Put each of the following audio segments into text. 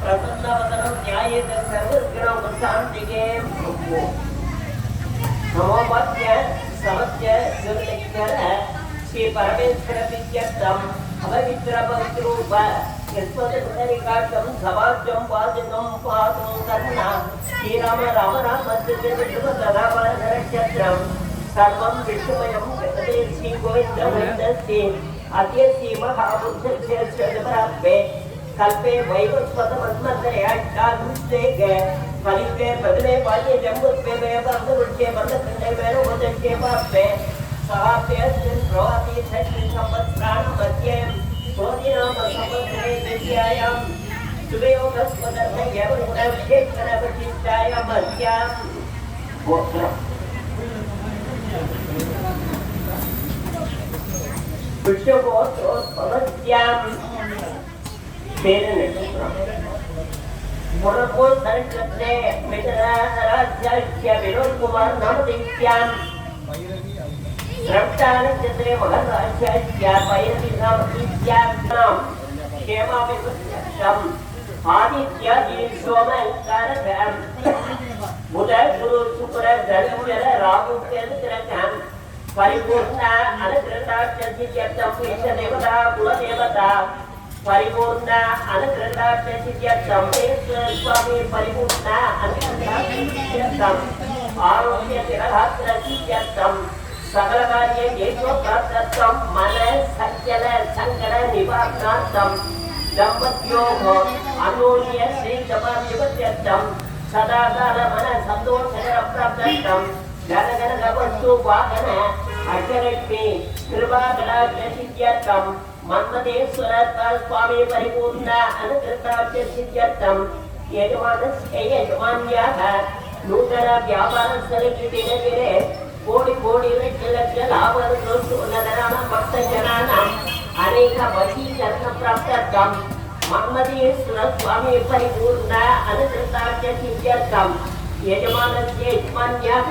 प्रसन्नवतनं न्यायेत सर्वगुणवशान्तिके नमोपत्य समत्य दुर्लक्षर श्री परमेश्वरमित्यर्थम् अपवित्रपवित्रूप यस्मदुन्दरिकार्थं समाज्यं वाचनं पातुं कर्णा श्रीराम राम रामस्य सर्वं विष्णुमयं श्रीगोविन्दं वन्दस्ति जगते श्रीगोविन्दमैन्दस्ति अद्य श्रीमहाबुद्धस्य स्वजपरात्मे कल्पे वैवस्वतमन्मन्तरे अष्टादुष्टेके कलिके बदले पाजे जम्बुत्वे वेपन्दरुष्ये बन्दखण्डे वेणुपदस्य पाप्पे सहाप्ये प्रवाति षष्टि Gusto ko otiyam Meron ito. Mura ko tarik latte, metara harasya ikya Vinod Kumar namat ikyam. Raptana chatre maharasya ikya Payati namat ikyam nam. Shema vikushyam. Aditya ईश्वर ओंकार धर्म बुध गुरु शुक्र धर्म राहु केंद्र धर्म పరిపూర్ణ అనుకృత చతిథ్యర్థం ఇష్ట దేవత కులదేవత. పరిపూర్ణ అనుకృత చతిథ్యర్థం స్వామి పరిపూర్ణ అనుకృత చతిథ్యర్థం ఆరోగ్య తిరహాత్ర చతిథ్యర్థం సకల కార్య ఏకోప్రాప్తత్వం మన సజ్జన సంకట నివారణార్థం. దంపత్యోహ అన్యోన్య శ్రీ సమాధిపత్యర్థం సదాకాల మన సంతోషకర ప్రాప్తర్థం ஜலகனகவஸ்தூபாகன அச்சரட்டி கிருபாகலாசித்யர்த்தம் மன்மதேஸ்வரத்தால் சுவாமி பரிபூர்ண அனுகிருத்தாட்ச சித்யர்த்தம் யஜமானஸ்யஜமான்யாக நூதன வியாபாரம் செலுத்திடவிலே கோடி கோடி லட்ச லட்ச லாபங்கள் உன்னதனான பக்த ஜனான அநேக வசீகரண பிராப்தர்த்தம் மன்மதேஸ்வர சுவாமி பரிபூர்ண அனுகிருத்தாட்ச சித்யர்த்தம் யஜமான்யாக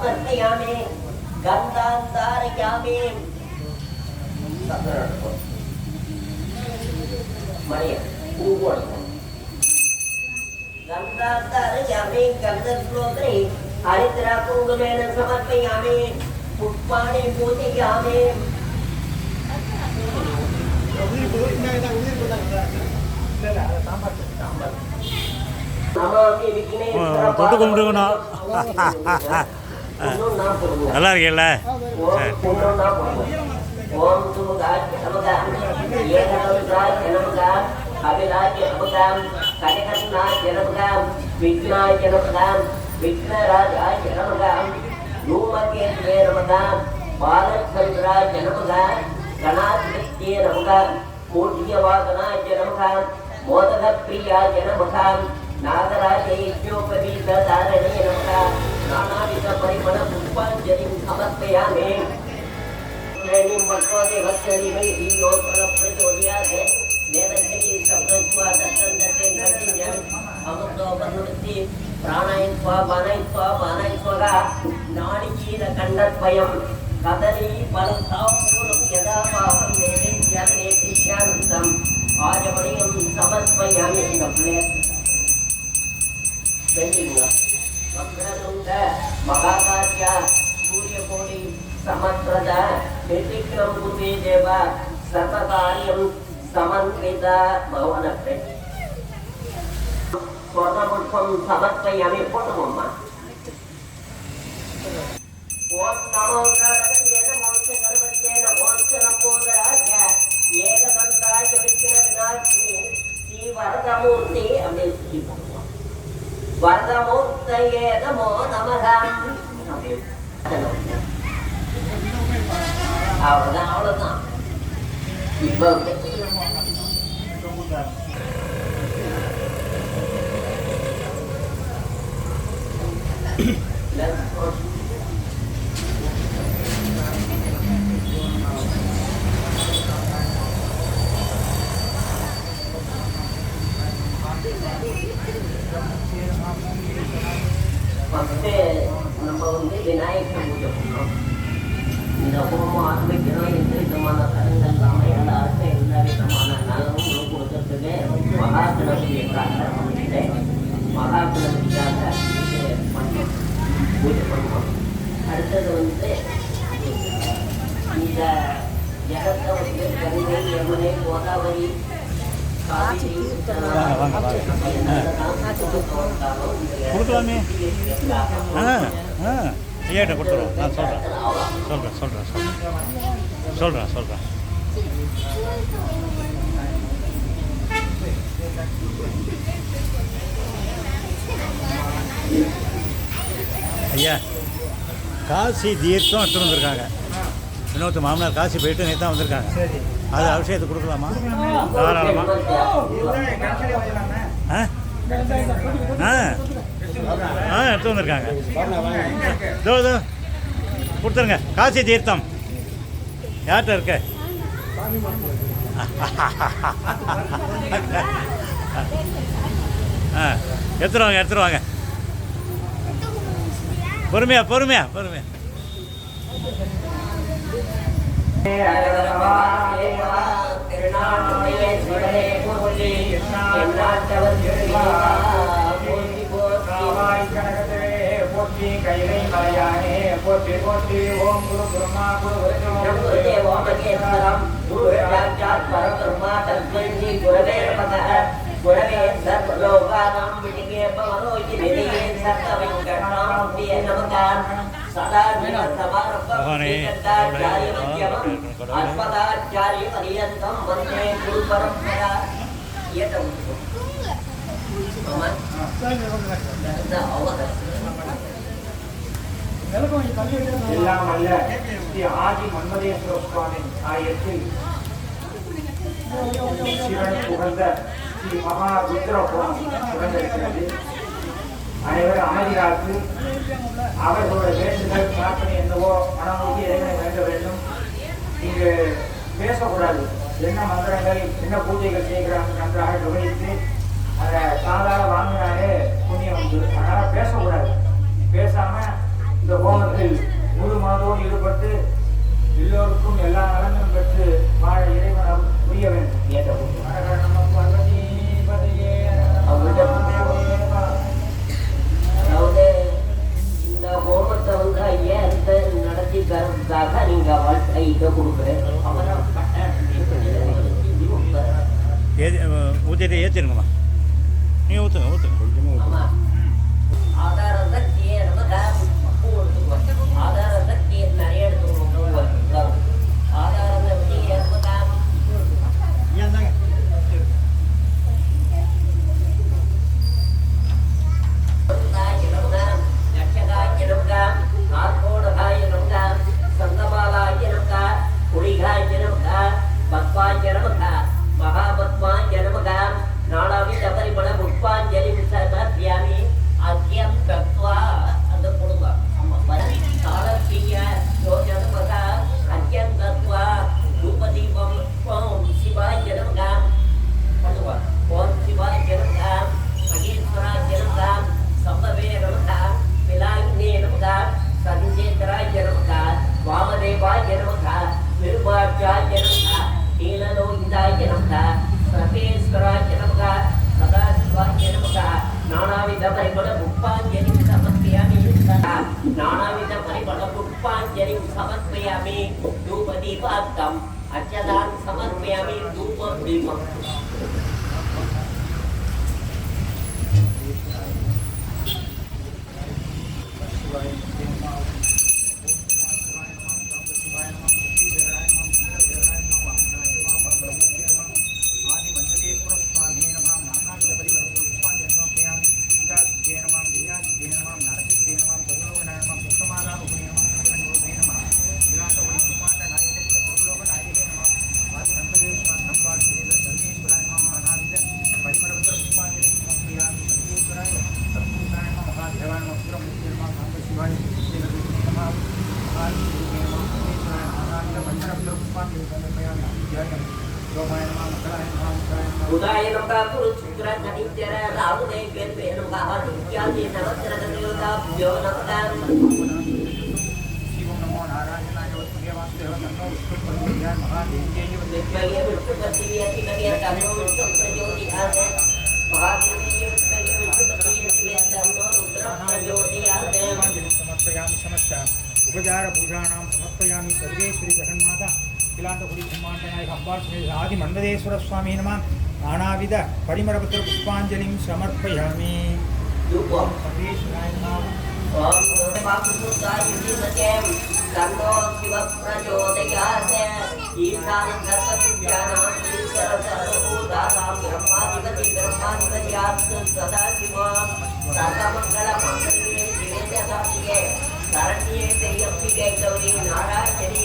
ಸಂವರ್ಧಯಾಮೇ ಗಂಧಾಂಧಾರಯಾಮೇ ಮಳೆಯ ಹೂಗಳು ಗಂಧಾಂಧಾರಯಾಮೇ ಗಂಧಶ್ಲೋತ್ರೆ ಹರಿದ್ರ ಕುಂಗುಮೇನ ಸಮರ್ಪಯಾಮೇ ಪುಷ್ಪಾಣಿ ಪೂಜೆಯಾಮೇ தொட்டு கும்பிடுங்கண்ணா நல்லா இருக்கீல்ல சரி. விக்னாயனமகாம் விக்னராஜாய நமகாம். தூமகேந்திரே நமகாம் பாலச்சந்திராய நமகாம் கணாதிபத்தியே நமகாம் மூர்த்தியவாகனாய நமகாம் மோதகப்பிரியாய நமகாம் நாகராஜ யோபவீதாரணே நமகாம். समर्पयामि श्रेणीं वक्रोदेवश्रेणीमै धियोत्पलप्रचोदयात् वेदश्री शब्दत्वा दत्तं दत्तेन அமுதோபனுத்தி பிராணயத்வா பானயத்வா பானயத்வகா நாடிகீர கண்டத்வயம் கதலி பலத்தாபூரம் யதா பாவம் தேவேத்யான் நேத்ரிஷ்யானந்தம் ஆஜமணியம் சமர்ப்பயாமி இந்த பிள்ளையர் செஞ்சீங்களா வக்ரதுண்ட மகாகார்யா சூரியகோடி சமத்ரத நிர்விக்ரம் குருவே தேவ சர்வகாரியம் சமன்வித பவனத்தை ஸ்வர்ணபுஷ்பம் சமர்ப்பயாமி போட்டுவோம்மா ஓம் நமோ கணபதியே நமோ கணபதியே நமோ நம்போதராய ஏகதந்தாய விக்ன விநாசினி ஸ்ரீ வரதமூர்த்தி அப்படின்னு சொல்லி போடுவோம் வரதமூர்த்தயே நமோ நமக அவ்வளவுதான் அவ்வளவுதான் இப்ப ஃபஸ்ட்டு கணபதிக்காக பூஜை பண்ணுவோம் அடுத்தது வந்து இந்த வந்து கங்கை யமுனை கோதாவரி கொடுக்கலாமே. ஆ ஆ. ஐயாட்ட கொடுத்துருவோம். நான் சொல்கிறேன் சொல்கிறேன் சொல்கிறேன் சொல்கிறேன் சொல்கிறேன் சொல்கிறேன் ஐயா காசி தீர்த்தம் எடுத்துட்டு வந்திருக்காங்க. இன்னொருத்த மாமனார் காசி போயிட்டு நேற்று தான் வந்திருக்காங்க. அது அபிஷேகத்தை கொடுக்கலாமா? தாராளமாக ஆ? ஆ. ஆ எடுத்து வந்திருக்காங்க. இதோ இதோ. கொடுத்துருங்க. காசி தீர்த்தம். யார்கிட்ட இருக்க? ஆ எடுத்துருவாங்க பொறுமையா பொறுமையா பொறுமையா. போற்றி கைலை மலையானே போற்றி போற்றி ஓம் குரு பிரம்மா குரு ஓம் குரவே சர்வலோகானாம் விடிகே பவனோஜி சர்வ நமகான் சதா பகவானே, அஸ்மதாச்சாரிய பரியந்தம் வந்தே குரு பரம்பரா ஏட்ட எல்லாம் அல்ல ஸ்ரீ ஆதி மன்மதேஸ்வர சுவாமி ஆயத்தில் சிவன் புகழ்ந்த ஸ்ரீ மகா ருத்ர ஹோமம் அனைவரும் அமைதியாக்கு அவர்களோட வேண்டுதல் பிரார்த்தனை என்னவோ மனநோக்கி இறைவனை வேண்ட வேண்டும். இங்கு பேசக்கூடாது. என்ன மந்திரங்கள் என்ன பூஜைகள் செய்கிறாங்க நன்றாக கவனித்து அதை சாதாரண வாங்கினாலே కుదిరి ఏ తిరుగుమా నీ అవుతుంది అవుతుంది नानाविध परिमल पुष्पाञ्जलिं समर्पयामि धूपदीपार्थम् अर्चनान् समर्पयामि Kita ini berpikir sendiri, kita ini akan berusaha untuk berjuang di atas. समर्पयामि समस्ताम् उपचारभूषाणां समर्पयामि सर्वेश्वरी जगन्माता किलान्तपुरी ब्रह्माण्डनायक अम्बासुमेश आदिमन्वदेश्वरस्वामी नमः नानाविध परिमलपत्र पुष्पाञ्जलिं समर्पयामि सर्वेश्वराय नमः ॐ गुरुपापुत्राय विद्महे तन्नो शिव प्रचोदयात् ईशान सर्वविद्यानां ईश्वरसर्वभूतानां ब्रह्माधिपति ब्रह्माधिपत्यात् सदाशिवं सर्वमङ्गलमङ्गल्ये शिवे जगत्ये शरण्ये त्र्यम्बिके गौरी नारायणे